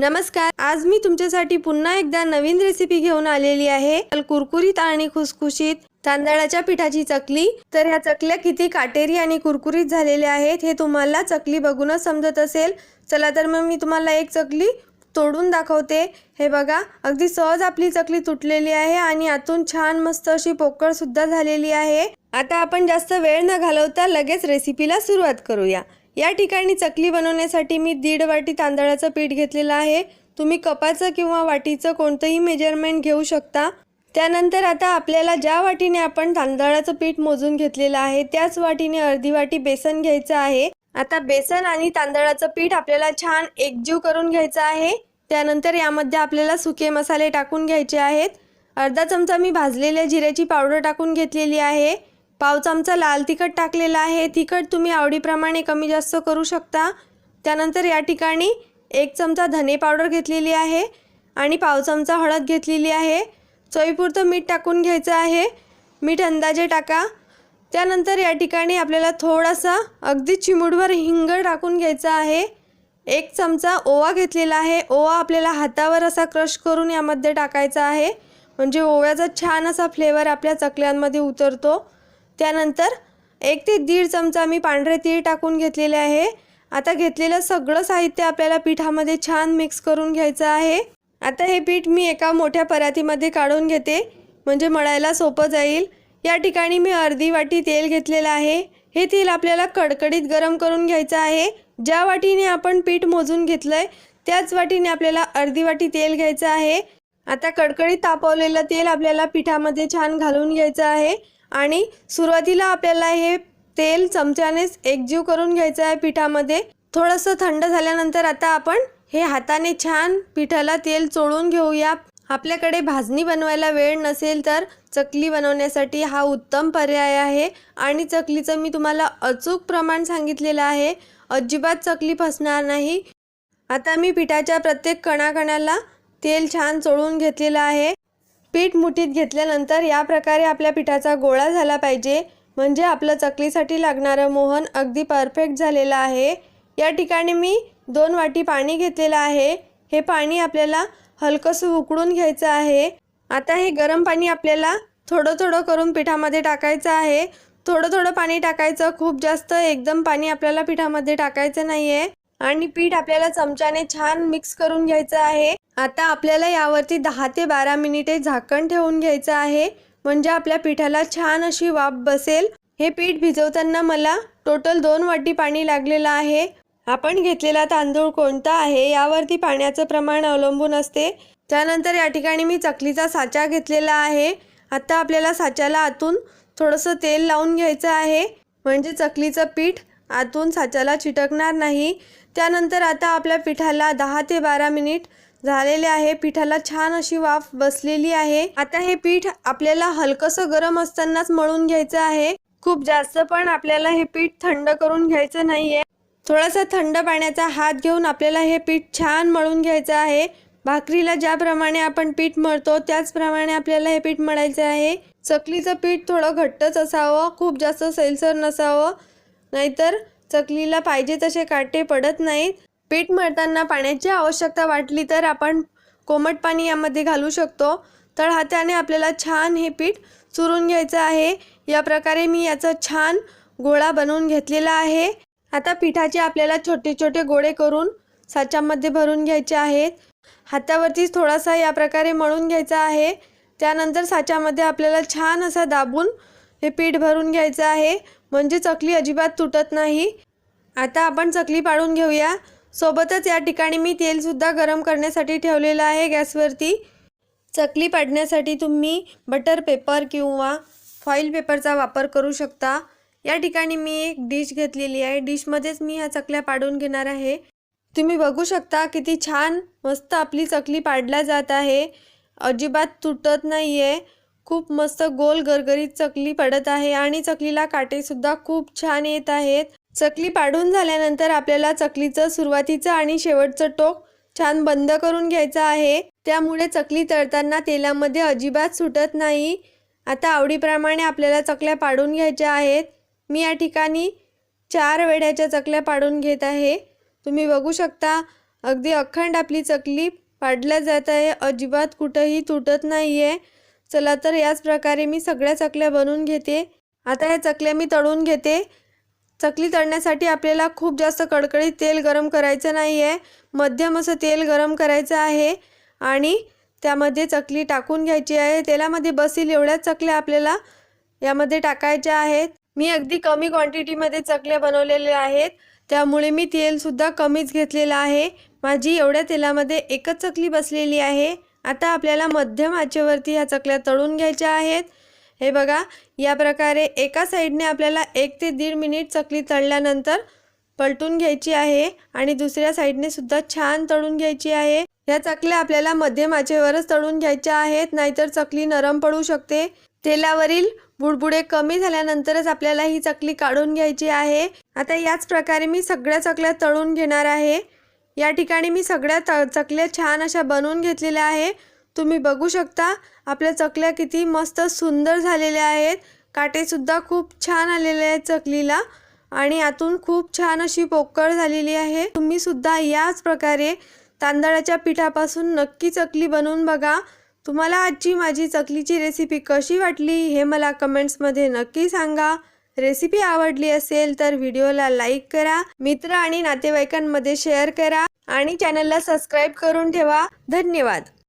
नमस्कार आज मी तुमच्यासाठी पुन्हा एकदा नवीन रेसिपी घेऊन आलेली आहे. कुरकुरीत आणि खुसखुशीत तांदळाच्या पिठाची चकली. तर ह्या चकल्या किती काटेरी आणि कुरकुरीत झालेल्या आहेत हे तुम्हाला चकली बघूनच समजत असेल. चला तर मग मी तुम्हाला एक चकली तोडून दाखवते. हे बघा अगदी सहज आपली चकली तुटलेली आहे आणि आतून छान मस्त अशी पोकळ सुद्धा झालेली आहे. आता आपण जास्त वेळ न घालवता लगेच रेसिपीला सुरुवात करूया. या ठिकाणी चकली बनवण्यासाठी मी दीड वाटी तांदळाचं पीठ घेतलेलं आहे. तुम्ही कपाचं किंवा वाटीचं कोणतंही मेजरमेंट घेऊ शकता. त्यानंतर आता आपल्याला ज्या वाटीने आपण तांदळाचं पीठ मोजून घेतलेलं आहे त्याच वाटीने अर्धी वाटी बेसन घ्यायचं आहे. आता बेसन आणि तांदळाचं पीठ आपल्याला छान एकजीव करून घ्यायचं आहे. त्यानंतर यामध्ये आपल्याला सुके मसाले टाकून घ्यायचे आहेत. अर्धा चमचा मी भाजलेल्या जिऱ्याची पावडर टाकून घेतलेली आहे. पाव चमचा लाल तिखट टाकलेला आहे. तिखट तुम्ही आवडीप्रमाणे कमी जास्त करू शकता. त्यानंतर या ठिकाणी एक चमचा धने पावडर घेतलेली आहे आणि पाव चमचा हळद घेतलेली आहे. चवीपुरतं मीठ टाकून घ्यायचं आहे. मीठ अंदाजे टाका. त्यानंतर या ठिकाणी आपल्याला थोडासा अगदी चिमुडभर हिंग टाकून घ्यायचा आहे. एक चमचा ओवा घेतलेला आहे. ओवा आपल्याला हातावर असा क्रश करून यामध्ये टाकायचा आहे. म्हणजे ओव्याचा छान असा फ्लेवर आपल्या चकल्यांमध्ये उतरतो. त्यानंतर एक ते दीड चमचा मी पांढरे तीळ टाकून घेतलेले आहे. आता घेतलेलं सगळं साहित्य आपल्याला पिठामध्ये छान मिक्स करून घ्यायचं आहे. आता हे पीठ मी एका मोठ्या परातीमध्ये काढून घेते. म्हणजे मळायला सोपं जाईल. या ठिकाणी मी अर्धी वाटी तेल घेतलेलं आहे. हे तेल आपल्याला कडकडीत गरम करून घ्यायचं आहे. ज्या वाटीने आपण पीठ मोजून घेतलंय त्याच वाटीने आपल्याला अर्धी वाटी तेल घ्यायचं आहे. आता कडकडीत तापवलेलं तेल आपल्याला पिठामध्ये छान घालून घ्यायचं आहे. आणि सुरुवातीला आपल्याला हे तेल चमच्यानेच एकजीव करून घ्यायचं आहे पिठामध्ये. थोडंसं थंड झाल्यानंतर आता आपण हे हाताने छान पिठाला तेल चोळून घेऊया. आपल्याकडे भाजणी बनवायला वेळ नसेल तर चकली बनवण्यासाठी हा उत्तम पर्याय आहे. आणि चकलीचं मी तुम्हाला अचूक प्रमाण सांगितलेलं आहे. अजिबात चकली फसणार नाही. आता मी पिठाच्या प्रत्येक कणाकणाला तेल छान चोळून घेतलेलं आहे. पीठ मुठीत घेतल्यानंतर या प्रकारे आपल्या पिठाचा गोळा झाला पाहिजे. म्हणजे आपलं चकलीसाठी लागणारं मोहन अगदी परफेक्ट झालेलं आहे. या ठिकाणी मी दोन वाटी पाणी घेतलेलं आहे. हे पाणी आपल्याला हलकंसं उकळून घ्यायचं आहे. आता हे गरम पाणी आपल्याला थोडं थोडं करून पिठामध्ये टाकायचं आहे. थोडं थोडं पाणी टाकायचं. खूप जास्त एकदम पाणी आपल्याला पिठामध्ये टाकायचं नाही आहे आणि पीठ आपल्याला चमच्याने छान मिक्स करून घ्यायचं आहे. आता आपल्याला यावरती दहा ते बारा मिनिटे झाकण ठेवून घ्यायचं आहे. म्हणजे आपल्या पिठाला छान अशी वाफ बसेल. हे पीठ भिजवताना मला टोटल दोन वाटी पाणी लागलेलं आहे. आपण घेतलेला तांदूळ कोणता आहे यावरती पाण्याचं प्रमाण अवलंबून असते. त्यानंतर या ठिकाणी मी चकलीचा साचा घेतलेला आहे. आता आपल्याला साच्याला आतून थोडंसं तेल लावून घ्यायचं आहे. म्हणजे चकलीचं पीठ आतून साच्याला चिटकणार नाही. त्यानंतर आता आपल्या पिठाला दहा ते बारा मिनिट झालेले आहे. पिठाला छान अशी वाफ बसलेली आहे. आता हे पीठ आपल्याला हलकंसं गरम असतानाच मळून घ्यायचं आहे. खूप जास्त पण आपल्याला हे पीठ थंड करून घ्यायचं नाहीये. थोडासा थंड पाण्याचा हात घेऊन आपल्याला हे पीठ छान मळून घ्यायचं आहे. भाकरीला ज्याप्रमाणे आपण पीठ मळतो त्याचप्रमाणे आपल्याला हे पीठ मळायचं आहे. चकलीचं पीठ थोडं घट्टच असावं खूप जास्त सैलसर नसावं. नाहीतर चकलीला पाहिजे तसे काटे पडत नाहीत. पीठ मळताना पाण्याची आवश्यकता वाटली तर आपण कोमट पाणी यामध्ये घालू शकतो. तर हाताने आपल्याला छान हे पीठ चुरून घ्यायचं आहे. या प्रकारे मी याचं छान गोळा बनवून घेतलेला आहे. आता पिठाचे आपल्याला छोटे छोटे गोळे करून साच्यामध्ये भरून घ्यायचे आहेत. हातावरतीच थोडासा या प्रकारे मळून घ्यायचा आहे. त्यानंतर साच्यामध्ये आपल्याला छान असा दाबून हे पीठ भरून घ्यायचं आहे. म्हणजे चकली अजिबात तुटत नाही. आता आपण चकली पाडून घेऊया. सोबतच या ठिकाणी मी तेलसुद्धा गरम करण्यासाठी ठेवलेलं आहे गॅसवरती. चकली पाडण्यासाठी तुम्ही बटर पेपर किंवा फॉईल पेपरचा वापर करू शकता. या ठिकाणी मी एक डिश घेतलेली आहे. डिशमध्येच मी ह्या चकल्या पाडून घेणार आहे. तुम्ही बघू शकता किती छान मस्त आपली चकली पाडल्या जात आहे. अजिबात तुटत नाही आहे खूप मस्त गोल गरगरीत चकली पडत आहे आणि चकलीला काटेसुद्धा खूप छान येत आहेत. चकली पाडून झाल्यानंतर आपल्याला चकलीचं सुरुवातीचं आणि शेवटचं टोक छान बंद करून घ्यायचं आहे. त्यामुळे चकली तळताना तेलामध्ये अजिबात सुटत नाही. आता आवडीप्रमाणे आपल्याला चकल्या पाडून घ्यायच्या आहेत. मी या ठिकाणी चार वेड्याच्या चकल्या पाडून घेत आहे. तुम्ही बघू शकता अगदी अखंड आपली चकली पाडल्या जात आहे. अजिबात कुठंही तुटत नाही आहे चला तर याच प्रकारे मी सगळ्या चकल्या बनवून घेते. आता या चकल्या मी तळून घेते. चकली तळण्यासाठी आपल्याला खूप जास्त कडकडीत तेल गरम करायचं नाही आहे मध्यम असं तेल गरम करायचं आहे आणि त्यामध्ये चकली टाकून घ्यायची आहे. तेलामध्ये बसील एवढ्याच चकल्या आपल्याला यामध्ये टाकायच्या आहेत. मी अगदी कमी क्वांटिटीमध्ये चकल्या बनवलेल्या आहेत. त्यामुळे मी तेलसुद्धा कमीच घेतलेलं आहे. माझी एवढ्या तेलामध्ये एकच चकली बसलेली आहे. आता आपल्याला मध्यम आचेवरती ह्या चकल्या तळून घ्यायच्या आहेत. हे बघा या प्रकारे एका साईडने आपल्याला एक ते दीड मिनिट चकली तळल्यानंतर पलटून घ्यायची आहे आणि दुसऱ्या साईडने सुद्धा छान तळून घ्यायची आहे. या चकल्या आपल्याला मध्यम आचेवरच तळून घ्यायच्या आहेत नाहीतर चकली नरम पडू शकते. तेलावरील बुडबुडे कमी झाल्यानंतरच आपल्याला ही चकली काढून घ्यायची आहे. आता याच प्रकारे मी सगळ्या चकल्या तळून घेणार आहे. या ठिकाणी मी सगळ्या त चकल्या छान अशा बनवून घेतलेल्या आहे तुम्ही बघू शकता आपल्या चकल्या किती मस्त सुंदर झालेल्या आहेत. काटेसुद्धा खूप छान आलेले आहेत चकलीला आणि आतून खूप छान अशी पोकळ झालेली आहे. तुम्ही सुद्धा याच प्रकारे तांदळाच्या पिठापासून नक्की चकली बनवून बघा. तुम्हाला आजची माझी चकलीची रेसिपी कशी वाटली हे मला कमेंट्समध्ये नक्की सांगा. रेसिपी आवडली असेल तर व्हिडिओला लाईक करा मित्र आणि नातेवाईकांमध्ये शेअर करा आणि चॅनलला सबस्क्राईब करून ठेवा. धन्यवाद.